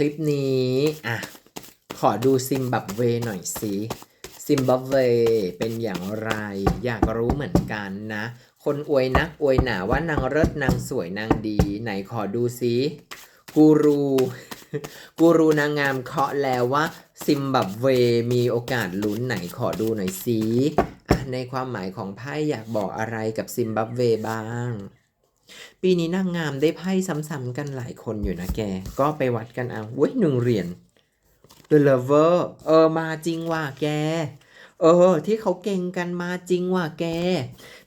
ลิปนี้อะขอดูซิมบับเวหน่อยสิซิมบับเวเป็นอย่างไร อยากรู้เหมือนกันนะ คนอวยนักอวยหนาว่านางเลิศนางสวยนางดี ไหนขอดูซิกูรูกูรูนางงามเคาะแล้วว่าซิมบับเวมีโอกาสลุ้นไหนขอดูหน่อยสิในความหมายของไพ่อยากบอกอะไรกับซิมบับเวบ้าง ปีนี้นางงามได้ไพ่ซ้ำๆกันหลายคนอยู่นะแก ก็ไปวัดกันเอาเว้ยหนึ่งเหรียญ The Lover เออมาจริงว่ะแก เออ ที่เขาเก่งกันมาจริงว่ะแก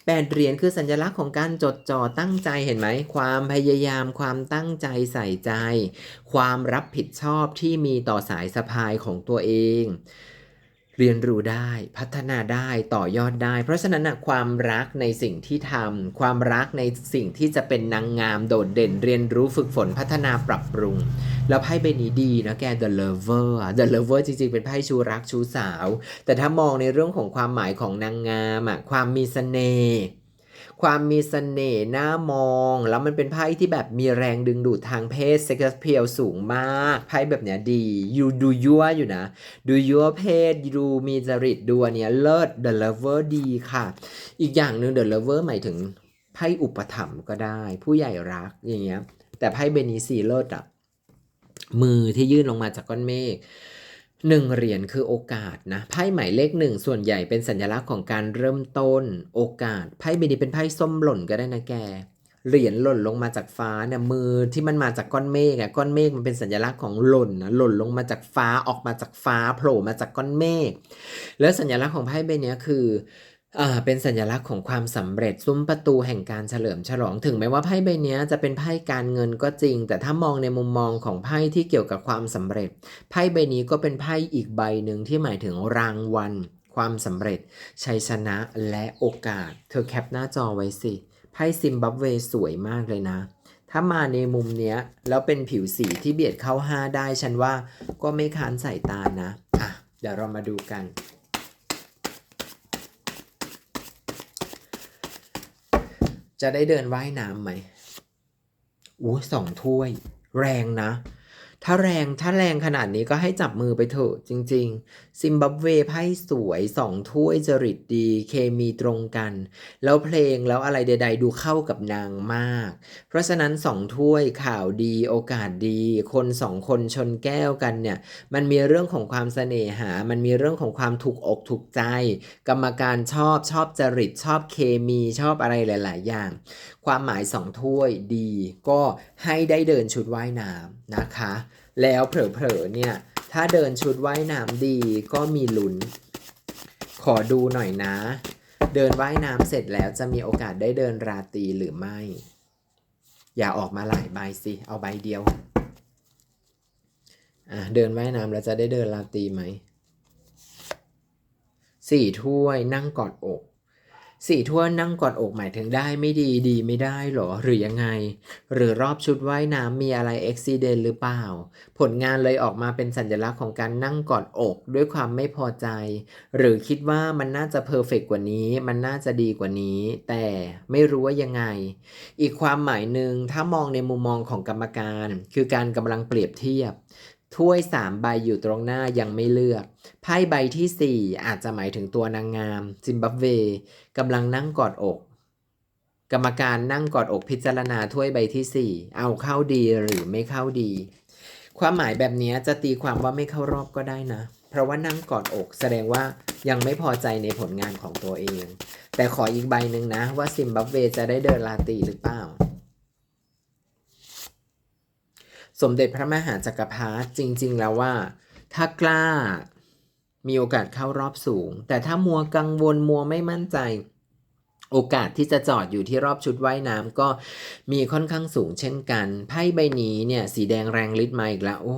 แปดเหรียญคือสัญลักษณ์ของการจดจ่อตั้งใจเห็นไหม ความพยายามความตั้งใจใส่ใจ ความรับผิดชอบที่มีต่อสายสะพายของตัวเอง เรียนรู้ได้พัฒนาได้ต่อยอดได้ เพราะฉะนั้นนะความรักในสิ่งที่ทำความรักในสิ่งที่จะเป็นนางงามโดดเด่น เรียนรู้ฝึกฝนพัฒนาปรับปรุง แล้วไพ่ใบนี้ดีนะแก The Lover อะ The Lover จริงๆ เป็นไพ่ชูรักชูสาว แต่ถ้ามองในเรื่องของความหมายของนางงามอะความมีเสน่ห์ ความมีเสน่ห์น่ามอง แล้วมันเป็นไพ่ที่แบบมีแรงดึงดูดทางเพศเซ็กซ์เพียวสูงมากไพ่แบบเนี้ยดีอยู่ดูยั่วอยู่นะ ดูยั่วเพศดูมีจริตดูอันเนี้ยเลิศ The Lover ดีค่ะ อีกอย่างหนึ่ง The Lover หมายถึงไพ่อุปถัมภ์ก็ได้ ผู้ใหญ่รักอย่างเงี้ยแต่ไพ่เบนิซีเลิศอะมือที่ยื่นลงมาจากก้อนเมฆ หนึ่งเหรียญคือโอกาสนะไพ่หมายเลขหนึ่งส่วนใหญ่เป็นสัญลักษณ์ของการเริ่มต้นโอกาสไพ่ใบนี้เป็นไพ่ส้มหล่นก็ได้นะแกเหรียญหล่นลงมาจากฟ้าเนี่ยมือที่มันมาจากก้อนเมฆอะก้อนเมฆมันเป็นสัญลักษณ์ของหล่นนะหล่นลงมาจากฟ้าออกมาจากฟ้าโผล่มาจากก้อนเมฆแล้วสัญลักษณ์ของไพ่ใบนี้คือ เป็นสัญลักษณ์ของความสำเร็จซุ้มประตูแห่งการเฉลิมฉลองถึงแม้ว่าไพ่ใบนี้จะเป็นไพ่การเงินก็จริง แต่ถ้ามองในมุมมองของไพ่ที่เกี่ยวกับความสำเร็จ ไพ่ใบนี้ก็เป็นไพ่อีกใบหนึ่งที่หมายถึงรางวัล ความสำเร็จ ชัยชนะและโอกาส เธอแคปหน้าจอไว้สิไพ่ซิมบับเวสวยมากเลยนะ ถ้ามาในมุมเนี้ยแล้วเป็นผิวสีที่เบียดเข้าห้าได้ฉันว่าก็ไม่ค้านสายตานะอะเดี๋ยวเรามาดูกัน จะได้เดินว่ายน้ำไหมอู้สองถ้วย แรงนะ ถ้าแรงถ้าแรงขนาดนี้ก็ให้จับมือไปเถอะจริง ๆ ซิมบับเวไพ่สวยสองถ้วยจริตดี เคมีตรงกัน แล้วเพลงแล้วอะไรใด ๆ ดูเข้ากับนางมาก เพราะฉะนั้นสองถ้วยข่าวดีโอกาสดี คนสองคนชนแก้วกันเนี่ย มันมีเรื่องของความเสน่หา มันมีเรื่องของความถูกอกถูกใจ กรรมการชอบชอบจริตชอบเคมีชอบอะไรหลาย ๆ อย่าง ความหมายสองถ้วยดี ก็ให้ได้เดินชุดว่ายน้ำนะคะ แล้วเผลอๆเนี่ย ถ้าเดินชุดว่ายน้ำดีก็มีลุ้น ขอดูหน่อยนะ เดินว่ายน้ำเสร็จแล้วจะมีโอกาสได้เดินราตรีหรือไม่ อย่าออกมาหลายใบสิ เอาใบเดียว อะ เดินว่ายน้ำแล้วจะได้เดินราตรีไหมสี่ถ้วยนั่งกอดอก สี่ถ้วนั่งกอดอกหมายถึงได้ไม่ดีดีไม่ได้หรอ หรือยังไง หรือรอบชุดว่ายน้ำมีอะไรเอ็กซิเดนหรือเปล่า ผลงานเลยออกมาเป็นสัญลักษณ์ของการนั่งกอดอกด้วยความไม่พอใจ หรือคิดว่ามันน่าจะเพอร์เฟกกว่านี้ มันน่าจะดีกว่านี้ แต่ไม่รู้ว่ายังไง อีกความหมายหนึ่งถ้ามองในมุมมองของกรรมการ คือการกำลังเปรียบเทียบ ถ้วยสามใบอยู่ตรงหน้ายังไม่เลือก ไพ่ใบที่สี่อาจจะหมายถึงตัวนางงาม ซิมบับเวกำลังนั่งกอดอก กรรมการนั่งกอดอกพิจารณาถ้วยใบที่สี่เอาเข้าดีหรือไม่เข้าดี ความหมายแบบนี้จะตีความว่าไม่เข้ารอบก็ได้นะ เพราะว่านั่งกอดอกแสดงว่ายังไม่พอใจในผลงานของตัวเอง แต่ขออีกใบหนึ่งนะว่าซิมบับเวจะได้เดินลาตีหรือเปล่า สมเด็จพระมหาจักรพรรดิจริง ๆ แล้วว่า ถ้ากล้ามีโอกาสเข้ารอบสูง แต่ถ้ามัวกังวลมัวไม่มั่นใจ โอกาสที่จะจอดอยู่ที่รอบชุดว่ายน้ำก็มีค่อนข้างสูงเช่นกันไพ่ใบนี้เนี่ยสีแดงแรงฤทธิ์มาอีกแล้วโอ้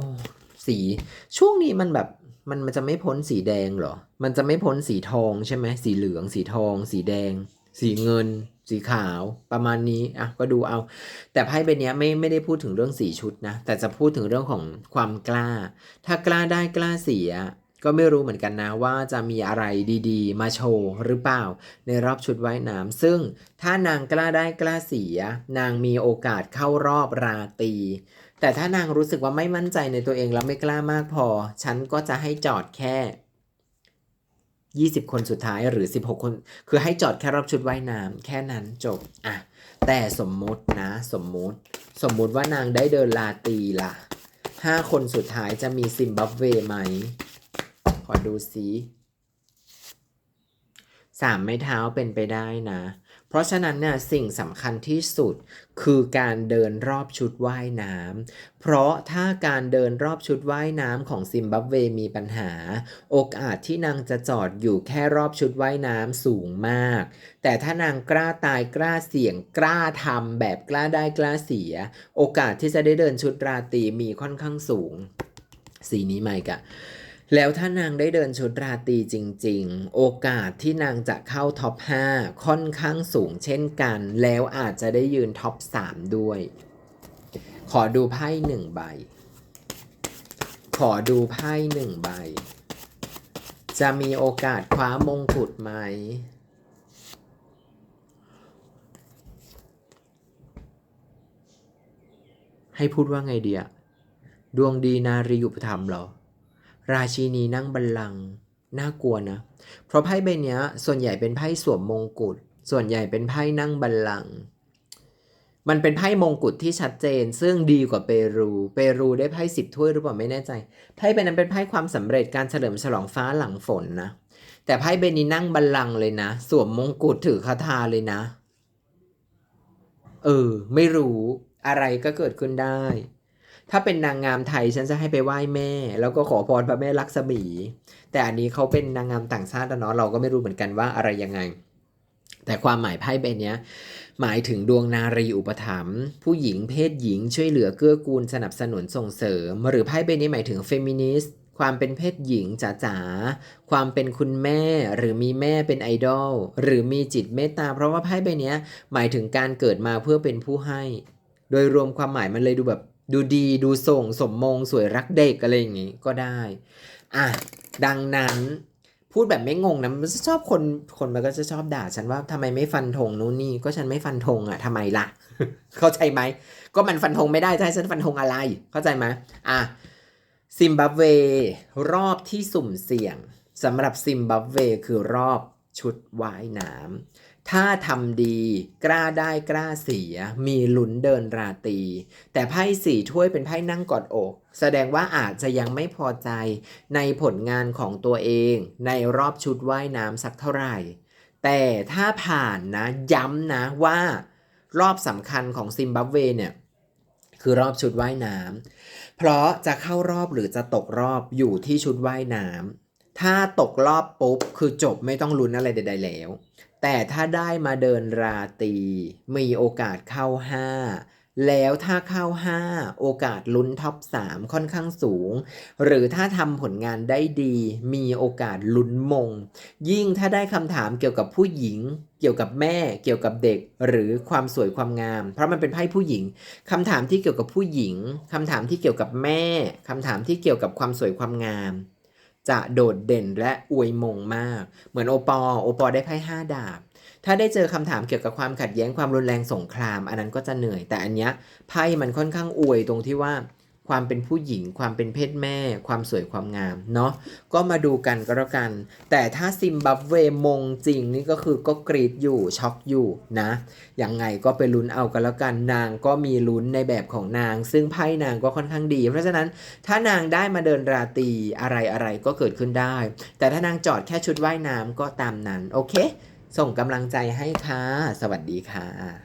สีช่วงนี้มันแบบมันมันจะไม่พ้นสีแดงเหรอ มันจะไม่พ้นสีทองใช่ไหมสีเหลืองสีทอง สีแดง สีเงิน สีขาวประมาณนี้อะก็ดูเอา แต่ไพ่ใบนี้ไม่ไม่ได้พูดถึงเรื่องสีชุดนะ แต่จะพูดถึงเรื่องของความกล้า ถ้ากล้าได้กล้าเสีย ก็ไม่รู้เหมือนกันนะว่าจะมีอะไรดีๆ มาโชว์หรือเปล่า ในรอบชุดว่ายน้ำซึ่งถ้านางกล้าได้กล้าเสีย นางมีโอกาสเข้ารอบราตรีแต่ถ้านางรู้สึกว่าไม่มั่นใจในตัวเองแล้วไม่กล้ามากพอ ฉันก็จะให้จอดแค่ 20 คนสุดท้ายหรือ 16 คน คือให้จอดแค่รอบชุดว่ายน้ำแค่นั้นจบอะแต่สมมุตินะสมมุติ สมมุติว่านางได้เดินลาตีล่ะ 5 คนสุดท้ายจะมีซิมบับเวไหม ขอดูซิสามไม้เท้าเป็นไปได้นะ ราะฉะนั้นเนี่ยสิ่งสำคัญที่สุดคือการเดินรอบชุดว่ายน้ำ เพราะถ้าการเดินรอบชุดว่ายน้ำของซิมบับเวมีปัญหา โอกาสที่นางจะจอดอยู่แค่รอบชุดว่ายน้ำสูงมาก แต่ถ้านางกล้าตายกล้าเสี่ยงกล้าทำแบบกล้าได้กล้าเสีย โอกาสที่จะได้เดินชุดราตรีมีค่อนข้างสูง สีนี้ไหมกะ แล้วถ้านางได้เดินชุดราตรีจริง ๆ โอกาสที่นางจะเข้าท็อป 5 ค่อนข้างสูงเช่นกัน แล้วอาจจะได้ยืนท็อป 3 ด้วย ขอดูไพ่หนึ่งใบ ขอดูไพ่หนึ่งใบ จะมีโอกาสคว้ามงกุฎไหมให้พูดว่าไงเดีย ดวงดีนารีอุปถัมเหรอ ราชินีนั่งบัลลังก์น่ากลัวนะ เพราะไพ่ใบนี้ส่วนใหญ่เป็นไพ่สวมมงกุฎส่วนใหญ่เป็นไพ่นั่งบัลลังก์มันเป็นไพ่มงกุฎที่ชัดเจน ซึ่งดีกว่าเปรู เปรูได้ไพ่สิบถ้วยหรือเปล่าไม่แน่ใจ ไพ่ใบนั้นเป็นไพ่ความสำเร็จการเฉลิมฉลองฟ้าหลังฝนนะ แต่ไพ่ใบนี้นั่งบัลลังก์เลยนะ สวมมงกุฎถือคาถาเลยนะ เออ ไม่รู้อะไรก็เกิดขึ้นได้ ถ้าเป็นนางงามไทยฉันจะให้ไปไหว้แม่ แล้วก็ขอพรพระแม่ลักษมี แต่อันนี้เขาเป็นนางงามต่างชาติอะเนาะเราก็ไม่รู้เหมือนกันว่าอะไรยังไง แต่ความหมายไพ่ใบนี้หมายถึงดวงนารีอุปถัมภ์ผู้หญิงเพศหญิงช่วยเหลือเกื้อกูลสนับสนุนส่งเสริม หรือไพ่ใบนี้หมายถึงเฟมินิสต์ความเป็นเพศหญิงจ๋าๆ ความเป็นคุณแม่หรือมีแม่เป็นไอดอลหรือมีจิตเมตตา เพราะว่าไพ่ใบนี้หมายถึงการเกิดมาเพื่อเป็นผู้ให้ โดยรวมความหมายมันเลยดูแบบ ดูดีดูส่งสมมงสวยรักเด็กอะไรอย่างงี้ก็ได้ อะ ดังนั้นพูดแบบไม่งงนะมันจะชอบคนคนมันก็จะชอบด่า ฉันว่าทำไมไม่ฟันธงนู่นนี่ก็ฉันไม่ฟันธงอะทำไมล่ะ เข้าใจไหมก็มันฟันธงไม่ได้ให้ฉันฟันธงอะไร เข้าใจไหมอะซิมบับเว รอบที่สุ่มเสี่ยงสำหรับซิมบับเวคือรอบชุดว่ายน้ำ ถ้าทำดี กล้าได้กล้าเสีย มีลุ้นเดินราตี แต่ไพ่สี่ถ้วยเป็นไพ่นั่งกอดอก แสดงว่าอาจจะยังไม่พอใจในผลงานของตัวเอง ในรอบชุดว่ายน้ำสักเท่าไหร่ แต่ถ้าผ่านนะย้ำนะว่า รอบสำคัญของซิมบับเวเนี่ยคือรอบชุดว่ายน้ำเพราะจะเข้ารอบหรือจะตกรอบอยู่ที่ชุดว่ายน้ำ ถ้าตกรอบปุ๊บ คือจบไม่ต้องลุ้นอะไรใด ๆ แล้ว แต่ถ้าได้มาเดินราตรีมีโอกาสเข้า 5 แล้วถ้าเข้า 5 โอกาสลุ้นท็อป 3 ค่อนข้างสูง หรือถ้าทำผลงานได้ดี มีโอกาสลุ้นมง ยิ่งถ้าได้คำถามเกี่ยวกับผู้หญิง เกี่ยวกับแม่ เกี่ยวกับเด็ก หรือความสวยความงาม เพราะมันเป็นไพ่ผู้หญิงคำถามที่เกี่ยวกับผู้หญิงคำถามที่เกี่ยวกับแม่คำถามที่เกี่ยวกับความสวยความงาม จะโดดเด่นและอวยมงมาก เหมือนโอปอล์โอปอล์ได้ไพ่ห้าดาบ ถ้าได้เจอคำถามเกี่ยวกับความขัดแย้งความรุนแรงสงคราม อันนั้นก็จะเหนื่อย แต่อันเนี้ยไพ่มันค่อนข้างอวยตรงที่ว่า ความเป็นผู้หญิง ความเป็นเพศแม่ ความสวยความงามเนาะก็มาดูกันก็แล้วกัน แต่ถ้าซิมบับเวมงจริงนี่ก็คือก็กรีดอยู่ช็อกอยู่นะยังไงก็ไปลุ้นเอากันแล้วกันนางก็มีลุ้นในแบบของนาง ซึ่งไพ่นางก็ค่อนข้างดี เพราะฉะนั้นถ้านางได้มาเดินราตรีอะไรอะไรก็เกิดขึ้นได้ แต่ถ้านางจอดแค่ชุดว่ายน้ำก็ตามนั้นโอเค ส่งกำลังใจให้ค่ะสวัสดีค่ะ